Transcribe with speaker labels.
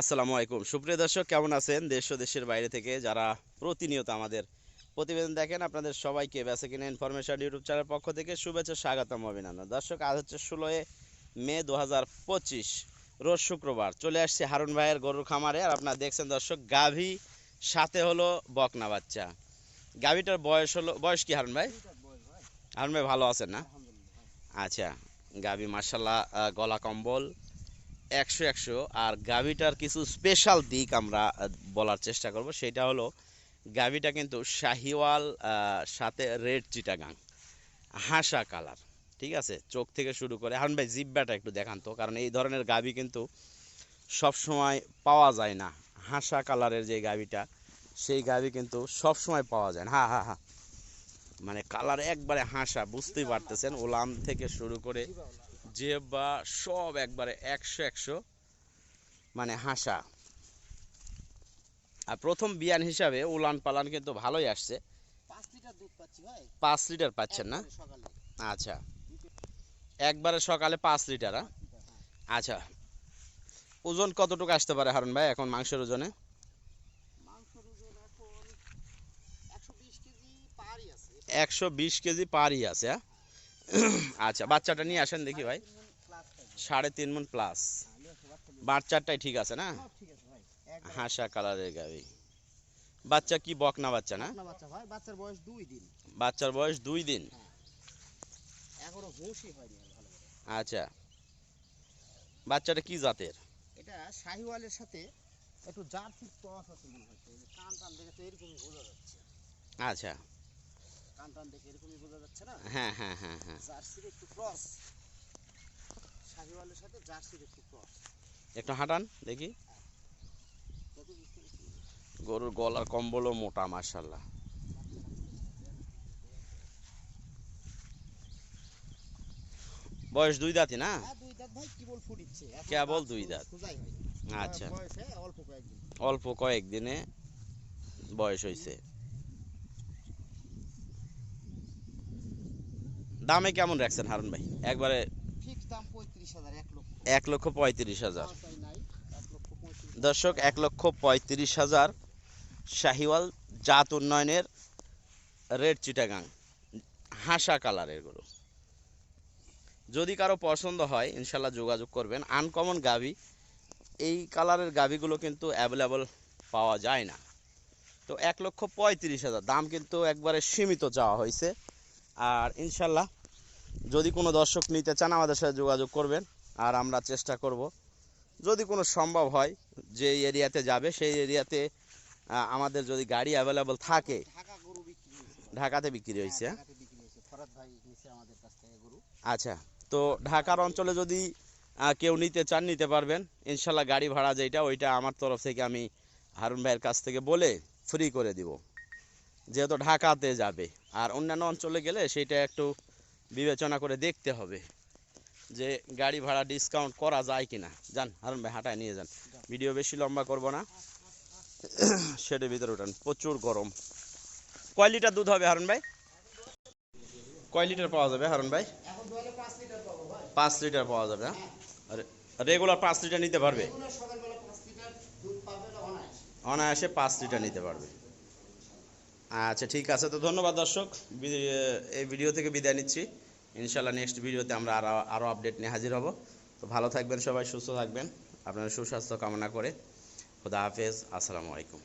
Speaker 1: আসসালামু আলাইকুম। সুপ্রিয় দর্শক কেমন আছেন? দেশ ও দেশের বাইরে থেকে যারা প্রতিনিয়ত আমাদের প্রতিবেদন দেখেন আপনাদের সবাইকে বেসে কিনে ইনফরমেশন ইউটিউব চ্যানেলের পক্ষ থেকে শুভেচ্ছা স্বাগতম অভিনন্দন। দর্শক আজ হচ্ছে ষোলোই মে দু হাজার পঁচিশ রোজ শুক্রবার। চলে আসছে হারুন ভাইয়ের গরুর খামারে। আর আপনারা দেখছেন দর্শক গাভী সাথে হলো বকনা বাচ্চা। গাভীটার বয়স হলো বয়স কি হারুন ভাই? হারুন ভাই ভালো আছেন না? আচ্ছা গাভী মার্শাল্লাহ গলা কম্বল একশো একশো। আর গাভিটার কিছু স্পেশাল দিক আমরা বলার চেষ্টা করব। সেটা হলো, গাভিটা কিন্তু শাহিওয়াল সাথে রেড চিটাগাং। হাসা কালার, ঠিক আছে? চোখ থেকে শুরু করে হারুন ভাই জিব্বাটা একটু দেখান তো, কারণ এই ধরনের গাভি কিন্তু সব সময় পাওয়া যায় না। হাসা কালারের যে গাভিটা, সেই গাভি কিন্তু সব সময় পাওয়া যায় না। হ্যাঁ হ্যাঁ হ্যাঁ মানে কালার একবারে হাসা, বুঝতেই পারতেছেন? ওলাম থেকে শুরু করে যে বা সব একবারে একশো একশো মানে হাসা। আর প্রথম বিয়ান হিসাবে উলান পালান কিন্তু ভালোই আসছে।
Speaker 2: পাঁচ লিটার
Speaker 1: পাচ্ছেন না? আচ্ছা। একবারে সকালে পাঁচ লিটার হ্যাঁ? আচ্ছা। ওজন কতটুকু আসতে পারে হারুন ভাই এখন মাংসের ওজনে?
Speaker 2: একশো বিশ কেজি পারই আছে।
Speaker 1: একশো বিশ কেজি পারই আছে হ্যাঁ? আচ্ছা বাচ্চাটা নিয়ে আসেন দেখি ভাই। সাড়ে তিন মন প্লাস বাচ্চাটাই ঠিক আছে না? হাসা কালারের গাবি বাচ্চা কি বাচ্চা না?
Speaker 2: বাচ্চা ভাই বাচ্চার বয়স দুই দিন।
Speaker 1: বাচ্চার বয়স দুই দিন।
Speaker 2: এখনও হুঁশই হয়নি আর ভালো করে।
Speaker 1: আচ্ছা। বাচ্চাটা কি জাতের?
Speaker 2: এটা শাহিওয়ালের সাথে একটু জার্সি ক্রস আছে মনে হচ্ছে কান টান দেখে তো এরকমই বোঝা যাচ্ছে।
Speaker 1: আচ্ছা।
Speaker 2: কান টান দেখে এরকমই বোঝা যাচ্ছে না?
Speaker 1: হ্যাঁ হ্যাঁ হ্যাঁ হ্যাঁ।
Speaker 2: জার্সির একটু ক্রস শাহিওয়ালের সাথে জার্সির একটু ক্রস
Speaker 1: একটু হাঁটান দেখি। গরুর গলার কম্বলও মোটা মার্শাল্লাহ বয়স দুই দাঁতই না?
Speaker 2: হ্যাঁ কেবল দাঁত
Speaker 1: দুই দাঁত। আচ্ছা।
Speaker 2: অল্প কয়েকদিনে।
Speaker 1: বয়স হয়েছে দামে কেমন রাখছেন হারুন ভাই? একবারে
Speaker 2: এক লক্ষ।
Speaker 1: পঁয়ত্রিশ হাজার। দর্শক এক লক্ষ পঁয়ত্রিশ হাজার শাহিওয়াল জাত উন্নয়নের রেড চিটাগাং হাসা কালারের গরু। যদি কারও পছন্দ হয় ইনশাল্লাহ যোগাযোগ করবেন। আনকমন গাভি এই কালারের গাভিগুলো কিন্তু অ্যাভেলেবল পাওয়া যায় না। তো এক লক্ষ পঁয়ত্রিশ হাজার দাম কিন্তু একবারে সীমিত চাওয়া হয়েছে। আর ইনশাল্লাহ যদি কোনো দর্শক নিতে চান আমাদের সাথে যোগাযোগ করবেন আর আমরা চেষ্টা করব। যদি কোনো সম্ভব হয় যে এরিয়াতে যাবে সেই এরিয়াতে আমাদের যদি গাড়ি অ্যাভেলেবল থাকে ঢাকাতে বিক্রি হয়েছে।
Speaker 2: হ্যাঁ,
Speaker 1: হ্যাঁ? আচ্ছা তো ঢাকার অঞ্চলে যদি কেউ নিতে চান নিতে পারবেন। ইনশাল্লাহ গাড়ি ভাড়া যেটা ওইটা আমার তরফ থেকে আমি হারুন ভাইয়ের কাছ থেকে বলে ফ্রি করে দিব। যেহেতু ঢাকাতে যাবে। আর অন্যান্য অঞ্চলে গেলে সেটা একটু বিবেচনা করে দেখতে হবে যে গাড়ি ভাড়া ডিসকাউন্ট করা যায় কিনা। যান হারুন ভাই হাঁটায় নিয়ে যান। ভিডিও বেশি লম্বা করব না। সেটার ভিতরে উঠান প্রচুর গরম। কয় লিটার দুধ হবে হারুন ভাই? কয় লিটার পাওয়া যাবে হারুন ভাই?
Speaker 2: পাঁচ লিটার
Speaker 1: পাওয়া যাবে হ্যাঁ? রেগুলার পাঁচ লিটার নিতে পারবে?
Speaker 2: অনায়াসে
Speaker 1: পাঁচ লিটার নিতে পারবে। আচ্ছা ঠিক আছে। তো ধন্যবাদ দর্শক। এই ভিডিও থেকে বিদায় নিচ্ছি। ইনশাল্লাহ নেক্সট ভিডিওতে আমরা আরও আরও আপডেট নিয়ে হাজির হব। তো ভালো থাকবেন সবাই, সুস্থ থাকবেন। আপনার সুস্বাস্থ্য কামনা করে। খুদা হাফেজ। আসসালামু আলাইকুম।